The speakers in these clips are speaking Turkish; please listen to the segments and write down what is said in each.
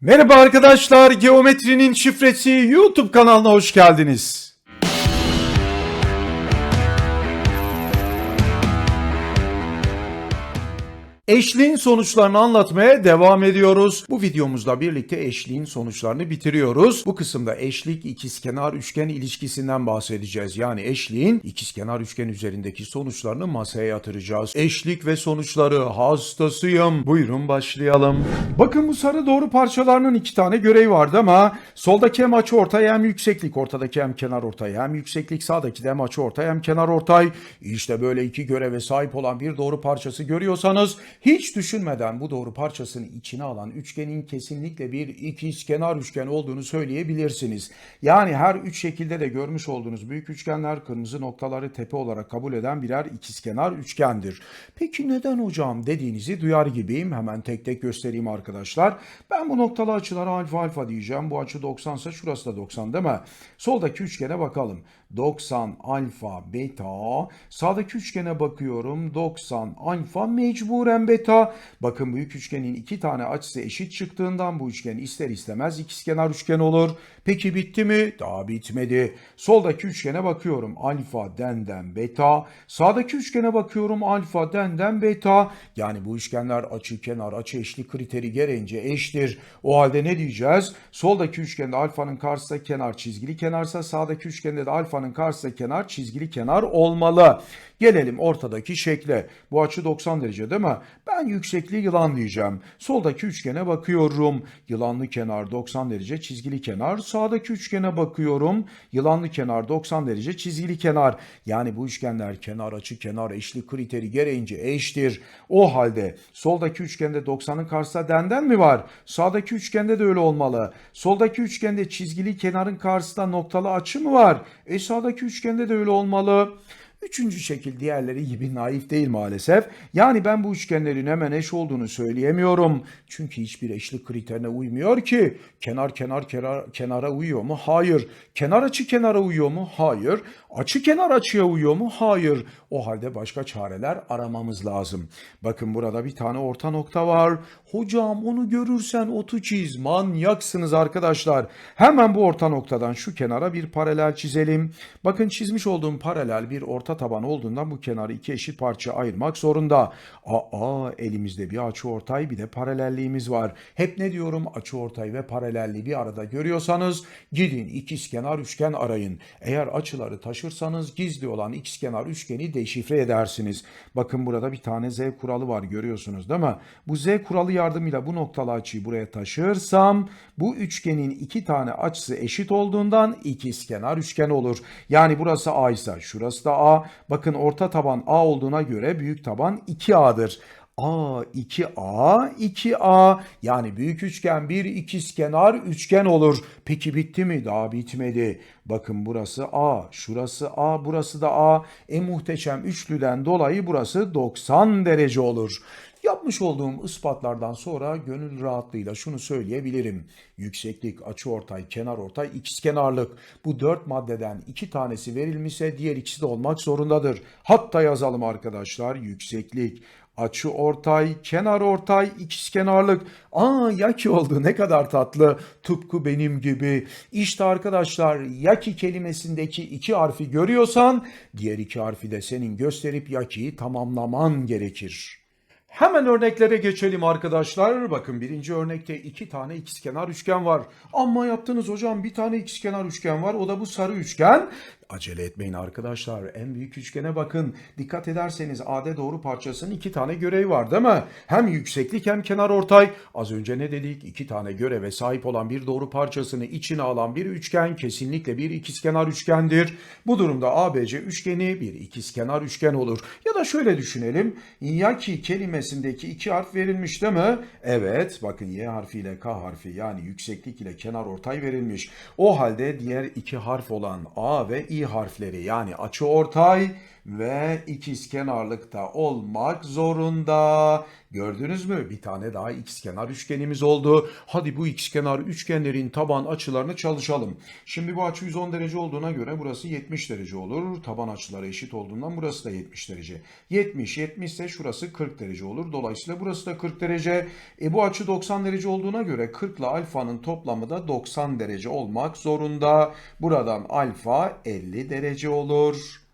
Merhaba arkadaşlar, Geometrinin Şifresi YouTube kanalına hoş geldiniz. Eşliğin sonuçlarını anlatmaya devam ediyoruz. Bu videomuzla birlikte eşliğin sonuçlarını bitiriyoruz. Bu kısımda eşlik ikizkenar üçgen ilişkisinden bahsedeceğiz. Yani eşliğin ikizkenar üçgen üzerindeki sonuçlarını masaya yatıracağız. Eşlik ve sonuçları hastasıyım. Buyurun başlayalım. Bakın bu sarı doğru parçalarının iki tane görevi vardı ama soldaki hem açı ortay hem yükseklik, ortadaki hem kenar ortay hem yükseklik, sağdaki de hem açı ortay hem kenar ortay. İşte böyle iki göreve sahip olan bir doğru parçası görüyorsanız hiç düşünmeden bu doğru parçasını içine alan üçgenin kesinlikle bir ikizkenar üçgen olduğunu söyleyebilirsiniz. Yani her üç şekilde de görmüş olduğunuz büyük üçgenler kırmızı noktaları tepe olarak kabul eden birer ikizkenar üçgendir. Peki neden hocam dediğinizi duyar gibiyim. Hemen tek tek göstereyim arkadaşlar. Ben bu noktalı açılara alfa alfa diyeceğim. Bu açı 90 ise şurası da 90 değil mi? Soldaki üçgene bakalım. 90 alfa beta. Sağdaki üçgene bakıyorum. 90 alfa mecburen beta. Bakın büyük üçgenin iki tane açısı eşit çıktığından bu üçgen ister istemez ikizkenar üçgen olur. Peki bitti mi? Daha bitmedi. Soldaki üçgene bakıyorum. Alfa denden beta. Sağdaki üçgene bakıyorum. Alfa denden beta. Yani bu üçgenler açı kenar açı eşlik kriteri gereğince eştir. O halde ne diyeceğiz? Soldaki üçgende alfanın karşısında kenar çizgili kenarsa sağdaki üçgende de alfanın karşısında kenar çizgili kenar olmalı. Gelelim ortadaki şekle. Bu açı 90 derece değil mi? Ben yüksekliği yılan diyeceğim. Soldaki üçgene bakıyorum. Yılanlı kenar 90 derece çizgili kenar. Sağdaki üçgene bakıyorum. Yılanlı kenar 90 derece çizgili kenar. Yani bu üçgenler kenar açı kenar eşlik kriteri gereğince eştir. O halde soldaki üçgende 90'ın karşısında denden mi var? Sağdaki üçgende de öyle olmalı. Soldaki üçgende çizgili kenarın karşısında noktalı açı mı var? E sağdaki üçgende de öyle olmalı. Üçüncü şekil diğerleri gibi naif değil maalesef. Yani ben bu üçgenlerin hemen eş olduğunu söyleyemiyorum. Çünkü hiçbir eşlik kriterine uymuyor ki. Kenar kenar kenar kenara uyuyor mu? Hayır. Kenar açı kenara uyuyor mu? Hayır. Açı kenar açıya uyuyor mu? Hayır. O halde başka çareler aramamız lazım. Bakın burada bir tane orta nokta var. Hocam onu görürsen otu çiz. Manyaksınız arkadaşlar. Hemen bu orta noktadan şu kenara bir paralel çizelim. Bakın çizmiş olduğum paralel bir orta taban olduğundan bu kenarı iki eşit parça ayırmak zorunda. Aa elimizde bir açı ortay bir de paralelliğimiz var. Hep ne diyorum açı ortay ve paralelliği bir arada görüyorsanız gidin ikizkenar üçgen arayın. Eğer açıları taşırsanız gizli olan ikizkenar üçgeni deşifre edersiniz. Bakın burada bir tane z kuralı var görüyorsunuz değil mi? Bu z kuralı yardımıyla bu noktalı açıyı buraya taşırsam bu üçgenin iki tane açısı eşit olduğundan ikizkenar üçgen olur. Yani burası A ise şurası da A. Bakın orta taban A olduğuna göre büyük taban 2A'dır. A 2A 2A yani büyük üçgen bir ikizkenar üçgen olur. Peki bitti mi? Daha bitmedi. Bakın burası A, şurası A, burası da A. E muhteşem üçlüden dolayı burası 90 derece olur. Yapmış olduğum ispatlardan sonra gönül rahatlığıyla şunu söyleyebilirim. Yükseklik, açıortay, kenarortay, ikizkenarlık. Bu dört maddeden iki tanesi verilmişse diğer ikisi de olmak zorundadır. Hatta yazalım arkadaşlar yükseklik, açı ortay, kenar ortay, ikizkenarlık. Aa yaki oldu ne kadar tatlı. Tıpkı benim gibi. İşte arkadaşlar yaki kelimesindeki iki harfi görüyorsan diğer iki harfi de senin gösterip yakiyi tamamlaman gerekir. Hemen örneklere geçelim arkadaşlar. Bakın birinci örnekte iki tane ikizkenar üçgen var. Ama yaptınız hocam bir tane ikizkenar üçgen var. O da bu sarı üçgen. Acele etmeyin arkadaşlar. En büyük üçgene bakın. Dikkat ederseniz AD doğru parçasının iki tane görevi var değil mi? Hem yükseklik hem kenar ortay. Az önce ne dedik? İki tane göreve sahip olan bir doğru parçasını içine alan bir üçgen kesinlikle bir ikizkenar üçgendir. Bu durumda ABC üçgeni bir ikizkenar üçgen olur. Ya da şöyle düşünelim. Yaki kelimesindeki iki harf verilmiş değil mi? Evet. Bakın Y harfiyle K harfi yani yükseklik ile kenar ortay verilmiş. O halde diğer iki harf olan A ve İ harfleri yani açı ortay ve ikizkenarlıkta olmak zorunda. Gördünüz mü? Bir tane daha ikizkenar üçgenimiz oldu. Hadi bu ikizkenar üçgenlerin taban açılarını çalışalım. Şimdi bu açı 110 derece olduğuna göre burası 70 derece olur. Taban açıları eşit olduğundan burası da 70 derece. 70, 70 ise şurası 40 derece olur. Dolayısıyla burası da 40 derece. E bu açı 90 derece olduğuna göre 40 ile alfanın toplamı da 90 derece olmak zorunda. Buradan alfa 50 derece olur.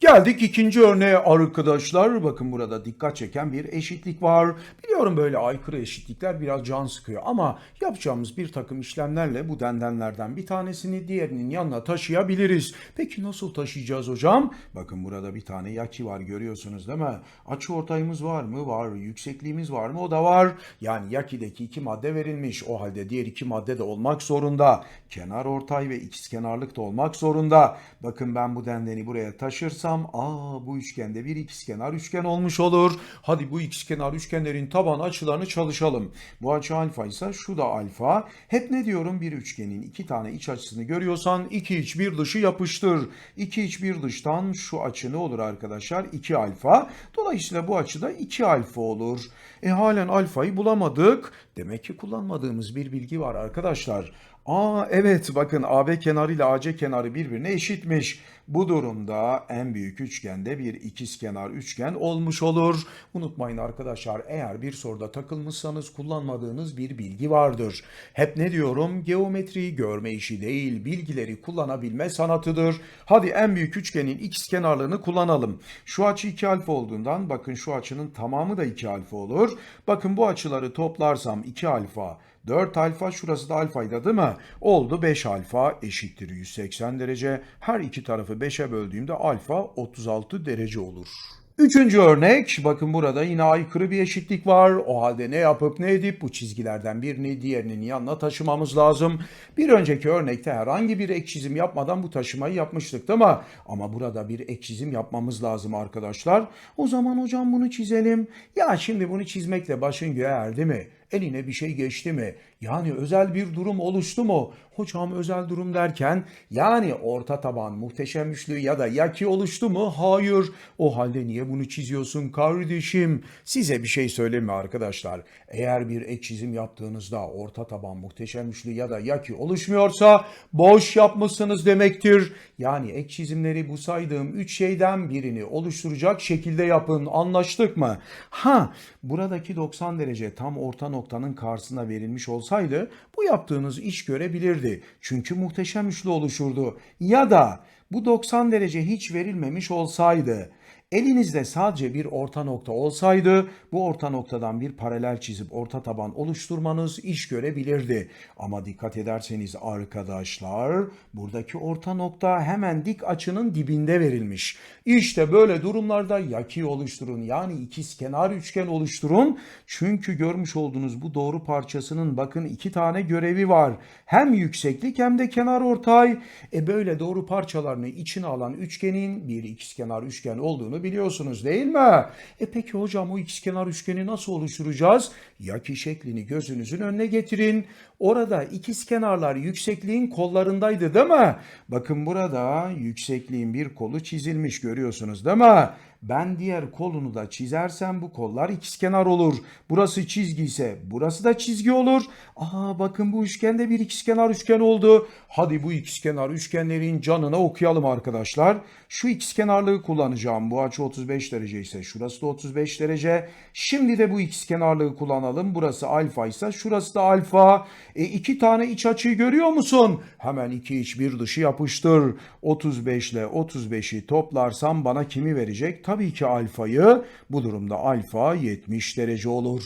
Geldik ikinci örneğe arkadaşlar. Bakın burada dikkat çeken bir eşitlik var. Biliyorum böyle aykırı eşitlikler biraz can sıkıyor ama yapacağımız bir takım işlemlerle bu dendenlerden bir tanesini diğerinin yanına taşıyabiliriz. Peki nasıl taşıyacağız hocam? Bakın burada bir tane yaki var görüyorsunuz değil mi? Açı ortayımız var mı? Var. Yüksekliğimiz var mı? O da var. Yani yakideki iki madde verilmiş. O halde diğer iki madde de olmak zorunda. Kenar ortay ve ikizkenarlık da olmak zorunda. Bakın ben bu dendeni buraya taşırsam aa bu üçgende bir ikizkenar üçgen olmuş olur. Hadi bu ikizkenar üçgenlerin taban açılarını çalışalım. Bu açı alfa ise şu da alfa. Hep ne diyorum bir üçgenin iki tane iç açısını görüyorsan iki iç bir dışı yapıştır. İki iç bir dıştan şu açı ne olur arkadaşlar? 2 alfa. Dolayısıyla bu açıda 2 alfa olur. E halen alfayı bulamadık. Demek ki kullanmadığımız bir bilgi var arkadaşlar. Aa evet bakın AB kenarı ile AC kenarı birbirine eşitmiş. Bu durumda en büyük üçgende bir ikizkenar üçgen olmuş olur. Unutmayın arkadaşlar eğer bir soruda takılmışsanız kullanmadığınız bir bilgi vardır. Hep ne diyorum? Geometriyi görme işi değil, bilgileri kullanabilme sanatıdır. Hadi en büyük üçgenin ikizkenarlığını kullanalım. Şu açı 2 alfa olduğundan bakın şu açının tamamı da 2 alfa olur. Bakın bu açıları toplarsam 2 alfa 4 alfa şurası da alfaydı değil mi? Oldu 5 alfa eşittir 180 derece. Her iki tarafı 5'e böldüğümde alfa 36 derece olur. Üçüncü örnek bakın burada yine aykırı bir eşitlik var. O halde ne yapıp ne edip bu çizgilerden birini diğerinin yanına taşımamız lazım. Bir önceki örnekte herhangi bir ek çizim yapmadan bu taşımayı yapmıştık değil mi? Ama burada bir ek çizim yapmamız lazım arkadaşlar. O zaman hocam bunu çizelim. Ya şimdi bunu çizmekle başın göğe erdi mi? Eline bir şey geçti mi? Yani özel bir durum oluştu mu? Hocam özel durum derken yani orta taban muhteşem üçlü ya da yaki oluştu mu? Hayır. O halde niye bunu çiziyorsun kardeşim? Size bir şey söyleyeyim mi arkadaşlar? Eğer bir ek çizim yaptığınızda orta taban muhteşem üçlü ya da yaki oluşmuyorsa boş yapmışsınız demektir. Yani ek çizimleri bu saydığım üç şeyden birini oluşturacak şekilde yapın. Anlaştık mı? Ha, buradaki 90 derece tam orta noktanın karşısına verilmiş olsaydı bu yaptığınız iş görebilirdi. Çünkü muhteşem üçlü oluşurdu. Ya da bu 90 derece hiç verilmemiş olsaydı Elinizde sadece bir orta nokta olsaydı bu orta noktadan bir paralel çizip orta taban oluşturmanız iş görebilirdi. Ama dikkat ederseniz arkadaşlar buradaki orta nokta hemen dik açının dibinde verilmiş. İşte böyle durumlarda yaki oluşturun yani ikizkenar üçgen oluşturun. Çünkü görmüş olduğunuz bu doğru parçasının bakın iki tane görevi var. Hem yükseklik hem de kenar ortay. E böyle doğru parçalarını içine alan üçgenin bir ikizkenar üçgen olduğunu biliyorsunuz değil mi? E peki hocam o ikizkenar üçgeni nasıl oluşturacağız? Yaki şeklini gözünüzün önüne getirin. Orada ikizkenarlar yüksekliğin kollarındaydı değil mi? Bakın burada yüksekliğin bir kolu çizilmiş görüyorsunuz değil mi? Ben diğer kolunu da çizersem bu kollar ikizkenar olur. Burası çizgi ise burası da çizgi olur. Aa bakın bu üçgende bir ikizkenar üçgen oldu. Hadi bu ikizkenar üçgenlerin canına okuyalım arkadaşlar. Şu ikizkenarlığı kullanacağım. Bu açı 35 derece ise şurası da 35 derece. Şimdi de bu ikizkenarlığı kullanalım. Burası alfa ise şurası da alfa. E iki tane iç açıyı görüyor musun? Hemen iki iç bir dışı yapıştır. 35 ile 35'i toplarsam bana kimi verecek? Tabii ki alfayı. Bu durumda alfa 70 derece olur.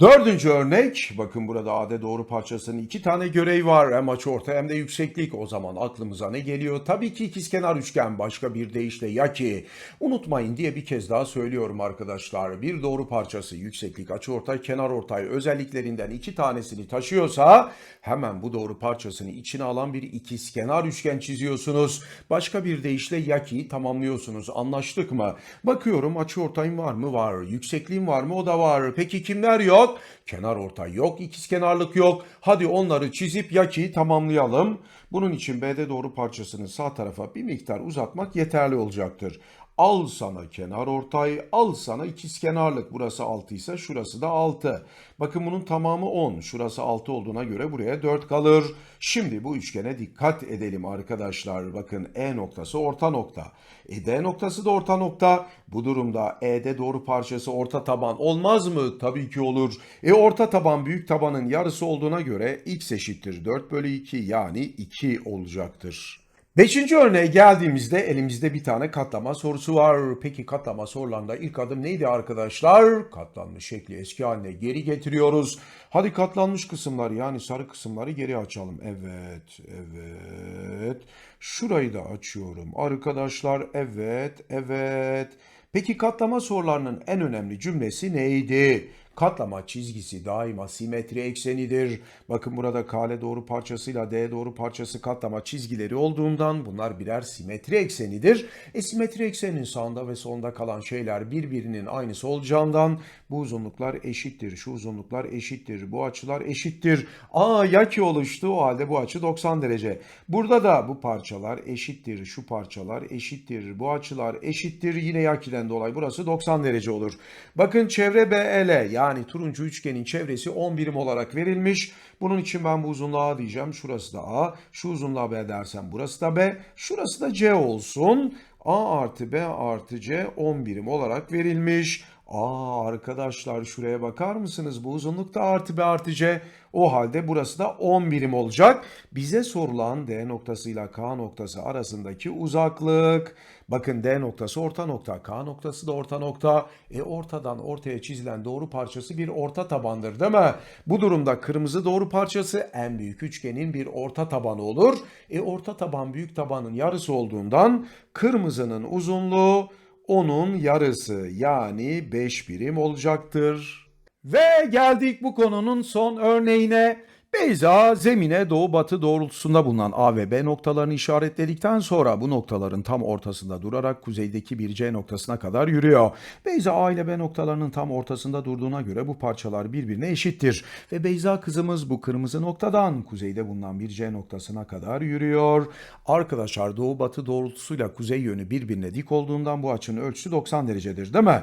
Dördüncü örnek. Bakın burada AD doğru parçasının iki tane görevi var. Hem açıortay hem de yükseklik. O zaman aklımıza ne geliyor? Tabii ki ikizkenar üçgen. Başka bir deyişle ya ki. Unutmayın diye bir kez daha söylüyorum arkadaşlar. Bir doğru parçası yükseklik, açıortay, kenarortay özelliklerinden iki tanesini taşıyorsa hemen bu doğru parçasını içine alan bir ikizkenar üçgen çiziyorsunuz. Başka bir deyişle ya ki tamamlıyorsunuz. Anlaştık mı? Bakıyorum açıortayım var mı? Var. Yüksekliğim var mı? O da var. Peki kimler yok? Yok. Kenar ortay yok. ikizkenarlık yok. Hadi onları çizip yakiyi tamamlayalım. Bunun için BD doğru parçasını sağ tarafa bir miktar uzatmak yeterli olacaktır. Al sana kenar ortay, al sana ikizkenarlık. Burası 6 ise şurası da 6. Bakın bunun tamamı 10. Şurası 6 olduğuna göre buraya 4 kalır. Şimdi bu üçgene dikkat edelim arkadaşlar. Bakın E noktası orta nokta. E D noktası da orta nokta. Bu durumda ED doğru parçası orta taban olmaz mı? Tabii ki olur. E orta taban büyük tabanın yarısı olduğuna göre x eşittir 4 bölü 2 yani 2 olacaktır. Beşinci örneğe geldiğimizde elimizde bir tane katlama sorusu var. Peki katlama sorularında ilk adım neydi arkadaşlar? Katlanmış şekli eski haline geri getiriyoruz. Hadi katlanmış kısımları yani sarı kısımları geri açalım. Evet, evet. Şurayı da açıyorum. Arkadaşlar evet, evet. Peki katlama sorularının en önemli cümlesi neydi? Katlama çizgisi daima simetri eksenidir. Bakın burada kale doğru parçasıyla D doğru parçası katlama çizgileri olduğundan bunlar birer simetri eksenidir. E simetri eksenin sağında ve solunda kalan şeyler birbirinin aynısı olacağından bu uzunluklar eşittir. Şu uzunluklar eşittir. Bu açılar eşittir. Aa yaki oluştu o halde bu açı 90 derece. Burada da bu parçalar eşittir. Şu parçalar eşittir. Bu açılar eşittir. Yine yakiden dolayı burası 90 derece olur. Bakın çevre BL yani turuncu üçgenin çevresi 10 birim olarak verilmiş. Bunun için ben bu uzunluğa diyeceğim. Şurası da A. Şu uzunluğa B dersem burası da B. Şurası da C olsun. A artı B artı C 10 birim olarak verilmiş. Aa arkadaşlar şuraya bakar mısınız? Bu uzunluk da artı B artı C. O halde burası da 10 birim olacak. Bize sorulan D noktasıyla K noktası arasındaki uzaklık. Bakın D noktası orta nokta, K noktası da orta nokta. E ortadan ortaya çizilen doğru parçası bir orta tabandır değil mi? Bu durumda kırmızı doğru parçası en büyük üçgenin bir orta tabanı olur. E orta taban büyük tabanın yarısı olduğundan kırmızının uzunluğu onun yarısı yani 5 birim olacaktır. Ve geldik bu konunun son örneğine. Beyza zemine doğu batı doğrultusunda bulunan A ve B noktalarını işaretledikten sonra bu noktaların tam ortasında durarak kuzeydeki bir C noktasına kadar yürüyor. Beyza A ile B noktalarının tam ortasında durduğuna göre bu parçalar birbirine eşittir. Ve Beyza kızımız bu kırmızı noktadan kuzeyde bulunan bir C noktasına kadar yürüyor. Arkadaşlar doğu batı doğrultusuyla kuzey yönü birbirine dik olduğundan bu açının ölçüsü 90 derecedir değil mi?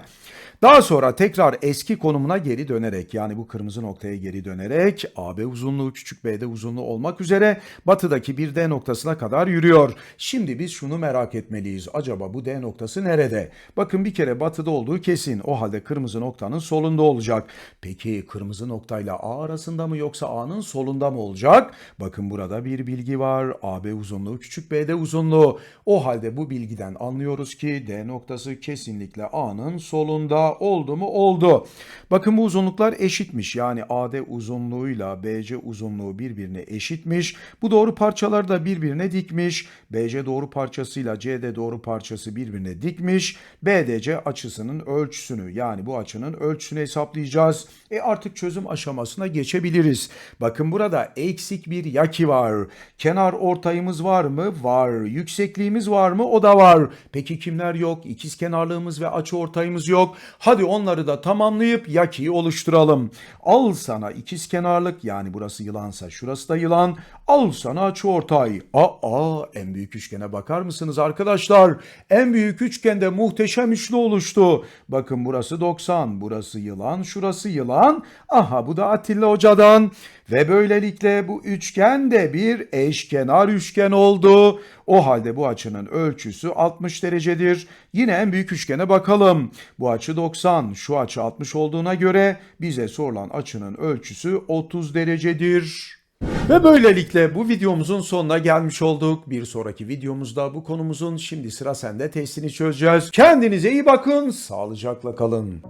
Daha sonra tekrar eski konumuna geri dönerek yani bu kırmızı noktaya geri dönerek AB uzunluğu küçük b'de uzunluğu olmak üzere batıdaki bir D noktasına kadar yürüyor. Şimdi biz şunu merak etmeliyiz. Acaba bu D noktası nerede? Bakın bir kere batıda olduğu kesin. O halde kırmızı noktanın solunda olacak. Peki kırmızı noktayla A arasında mı yoksa A'nın solunda mı olacak? Bakın burada bir bilgi var. AB uzunluğu küçük b'de uzunluğu. O halde bu bilgiden anlıyoruz ki D noktası kesinlikle A'nın solunda oldu mu? Oldu. Bakın bu uzunluklar eşitmiş. Yani AD uzunluğuyla BC uzunluğu birbirine eşitmiş. Bu doğru parçalar da birbirine dikmiş. BC doğru parçasıyla CD doğru parçası birbirine dikmiş. BDC açısının ölçüsünü yani bu açının ölçüsünü hesaplayacağız. E artık çözüm aşamasına geçebiliriz. Bakın burada eksik bir yaki var. Kenar ortayımız var mı? Var. Yüksekliğimiz var mı? O da var. Peki kimler yok? İkiz kenarlığımız ve açı ortayımız yok. Hadi onları da tamamlayıp yakiyi oluşturalım. Al sana ikiz kenarlık yani burası yılansa şurası da yılan. Al sana ortay. Aa en büyük üçgene bakar mısınız arkadaşlar? En büyük üçgende muhteşem üçlü oluştu. Bakın burası 90, burası yılan, şurası yılan. Aha bu da Atilla Hoca'dan. Ve böylelikle bu üçgen de bir eşkenar üçgen oldu. O halde bu açının ölçüsü 60 derecedir. Yine en büyük üçgene bakalım. Bu açı 90, şu açı 60 olduğuna göre bize sorulan açının ölçüsü 30 derecedir. Ve böylelikle bu videomuzun sonuna gelmiş olduk. Bir sonraki videomuzda bu konumuzun şimdi sıra sende testini çözeceğiz. Kendinize iyi bakın, sağlıcakla kalın.